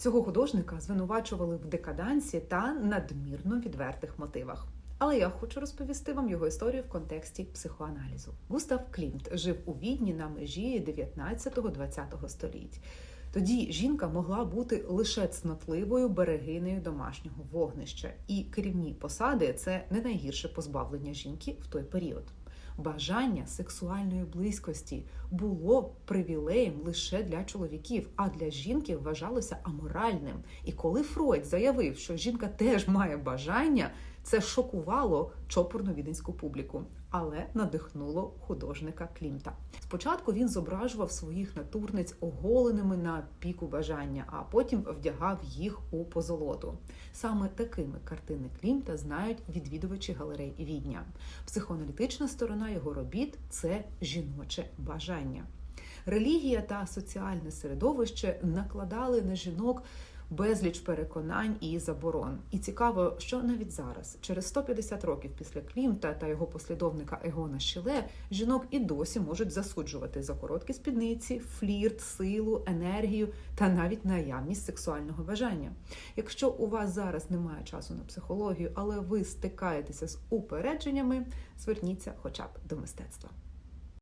Цього художника звинувачували в декадансі та надмірно відвертих мотивах. Але я хочу розповісти вам його історію в контексті психоаналізу. Густав Клімт жив у Відні на межі 19-20 століть. Тоді жінка могла бути лише цнотливою берегинею домашнього вогнища, і керівні посади це не найгірше позбавлення жінки в той період. Бажання сексуальної близькості було привілеєм лише для чоловіків, а для жінки вважалося аморальним. І коли Фройд заявив, що жінка теж має бажання, це шокувало чопорну віденську публіку, але надихнуло художника Клімта. Спочатку він зображував своїх натурниць оголеними на піку бажання, а потім вдягав їх у позолоту. Саме такими картини Клімта знають відвідувачі галерей Відня. Психоаналітична сторона його робіт це жіноче бажання. Релігія та соціальне середовище накладали на жінок безліч переконань і заборон. І цікаво, що навіть зараз, через 150 років після Клімта та його послідовника Егона Шіле, жінок і досі можуть засуджувати за короткі спідниці, флірт, силу, енергію та навіть наявність сексуального бажання. Якщо у вас зараз немає часу на психологію, але ви стикаєтеся з упередженнями, зверніться хоча б до мистецтва.